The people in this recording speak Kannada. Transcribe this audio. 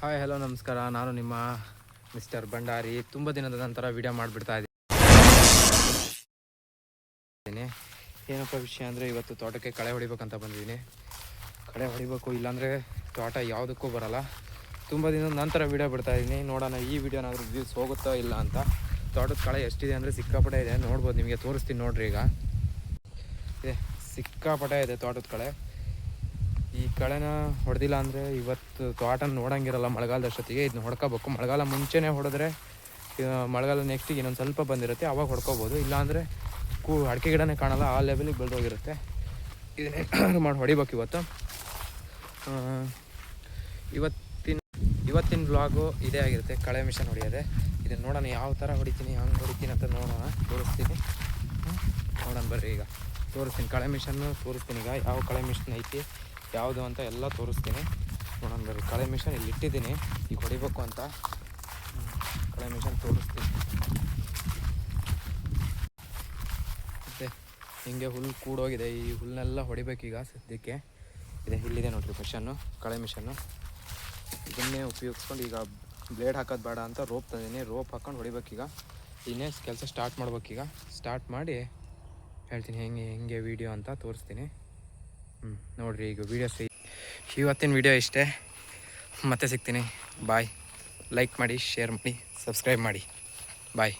ಹಾಯ್ ಹಲೋ ನಮಸ್ಕಾರ. ನಾನು ನಿಮ್ಮ ಮಿಸ್ಟರ್ ಭಂಡಾರಿ ತುಂಬ ದಿನದ ನಂತರ ವಿಡಿಯೋ ಮಾಡಿಬಿಡ್ತಾ ಇದ್ದೀನಿ. ಏನಪ್ಪ ವಿಷಯ ಅಂದರೆ ಇವತ್ತು ತೋಟಕ್ಕೆ ಕಳೆ ಹೊಡಿಬೇಕಂತ ಬಂದಿದ್ದೀನಿ. ಕಳೆ ಹೊಡಿಬೇಕು, ಇಲ್ಲಾಂದರೆ ತೋಟ ಯಾವುದಕ್ಕೂ ಬರಲ್ಲ. ತುಂಬ ದಿನದ ನಂತರ ವಿಡಿಯೋ ಬಿಡ್ತಾ ಇದ್ದೀನಿ. ನೋಡೋಣ, ಈ ವಿಡಿಯೋನಾದರೂ ವ್ಯೂಸ್ ಹೋಗುತ್ತೋ ಇಲ್ಲ ಅಂತ. ತೋಟದ ಕಳೆ ಎಷ್ಟಿದೆ ಅಂದರೆ ಸಿಕ್ಕಾಪಟ್ಟೆ ಇದೆ. ನೋಡ್ಬೋದು, ನಿಮಗೆ ತೋರಿಸ್ತೀನಿ ನೋಡ್ರಿ ಈಗ. ಇದೆ, ಸಿಕ್ಕಾಪಟ್ಟೆ ಇದೆ ತೋಟದ ಕಳೆ. ಈ ಕಳೆನ ಹೊಡೆದಿಲ್ಲ ಅಂದರೆ ಇವತ್ತು ತೋಟ ನೋಡಂಗಿರಲ್ಲ ಮಳೆಗಾಲದಷ್ಟೊತ್ತಿಗೆ ಇದನ್ನ ಹೊಡ್ಕೋಬೇಕು. ಮಳೆಗಾಲ ಮುಂಚೆನೇ ಹೊಡೆದ್ರೆ ಮಳೆಗಾಲ ನೆಕ್ಸ್ಟಿಗೆ ಇನ್ನೊಂದು ಸ್ವಲ್ಪ ಬಂದಿರುತ್ತೆ. ಅವಾಗ ಹೊಡ್ಕೋಬೋದು. ಇಲ್ಲಾಂದರೆ ಕೂ, ಅಡಿಕೆ ಗಿಡನೇ ಕಾಣಲ್ಲ, ಆ ಲೆವೆಲಿಗೆ ಬೆಳೆದೋಗಿರುತ್ತೆ. ಇದನ್ನೇ ಮಾಡಿ ಹೊಡಿಬೇಕು ಇವತ್ತು. ಇವತ್ತಿನ ಇವತ್ತಿನ ಬ್ಲಾಗು ಇದೇ ಆಗಿರುತ್ತೆ. ಕಳೆ ಮಿಷನ್ ಹೊಡೆಯೋದೆ. ಇದನ್ನು ನೋಡೋಣ ಯಾವ ಥರ ಹೊಡಿತೀನಿ, ಹಂಗೆ ಹೊಡಿತೀನಿ ಅಂತ ನೋಡೋಣ. ತೋರಿಸ್ತೀನಿ? ನೋಡೋಣ ಬರ್ರಿ ಈಗ. ತೋರಿಸ್ತೀನಿ. ಕಳೆ ಮಿಷನ್ನು ತೋರಿಸ್ತೀನಿ ಈಗ. ಯಾವ ಕಳೆ ಮಿಷನ್ ಐತಿ ಯಾವುದು ಅಂತ ಎಲ್ಲ ತೋರಿಸ್ತೀನಿ. ನೋಡೋಣ ಕಳೆ ಮಿಷನ್ ಇಲ್ಲಿ ಇಟ್ಟಿದ್ದೀನಿ. ಈಗ ಹೊಡಿಬೇಕು ಅಂತ. ಕಳೆ ಮಿಷನ್ ತೋರಿಸ್ತೀನಿ. ಮತ್ತೆ ಹಿಂಗೆ ಹುಲ್ಲು ಕೂಡೋಗಿದೆ. ಈ ಹುಲ್ಲನ್ನೆಲ್ಲ ಹೊಡಿಬೇಕೀಗ ಸದ್ಯಕ್ಕೆ. ಇದೆ, ಇಲ್ಲಿದೆ ನೋಡಿರಿ ಮಿಷನ್ನು, ಕಳೆ ಮಿಷನ್ನು. ಇದನ್ನೇ ಉಪಯೋಗಿಸ್ಕೊಂಡು ಈಗ ಬ್ಲೇಡ್ ಹಾಕೋದು ಬೇಡ ಅಂತ ರೋಪ್ ತಂದೀನಿ ರೋಪ್ ಹಾಕೊಂಡು ಹೊಡಿಬೇಕೀಗ. ಇನ್ನೇ ಕೆಲಸ ಸ್ಟಾರ್ಟ್ ಮಾಡ್ಬೇಕೀಗ. ಸ್ಟಾರ್ಟ್ ಮಾಡಿ ಹೇಳ್ತೀನಿ, ಹೆಂಗೆ ಹೆಂಗೆ ವೀಡಿಯೋ ಅಂತ ತೋರಿಸ್ತೀನಿ. ಹ್ಞೂ ನೋಡಿರಿ, ಈಗ ವೀಡಿಯೋಸ್ ಇವತ್ತಿನ ವೀಡಿಯೋ ಇಷ್ಟೇ. ಮತ್ತೆ ಸಿಗ್ತೀನಿ. ಬಾಯ್ ಲೈಕ್ ಮಾಡಿ ಶೇರ್ ಮಾಡಿ ಸಬ್ಸ್ಕ್ರೈಬ್ ಮಾಡಿ. ಬಾಯ್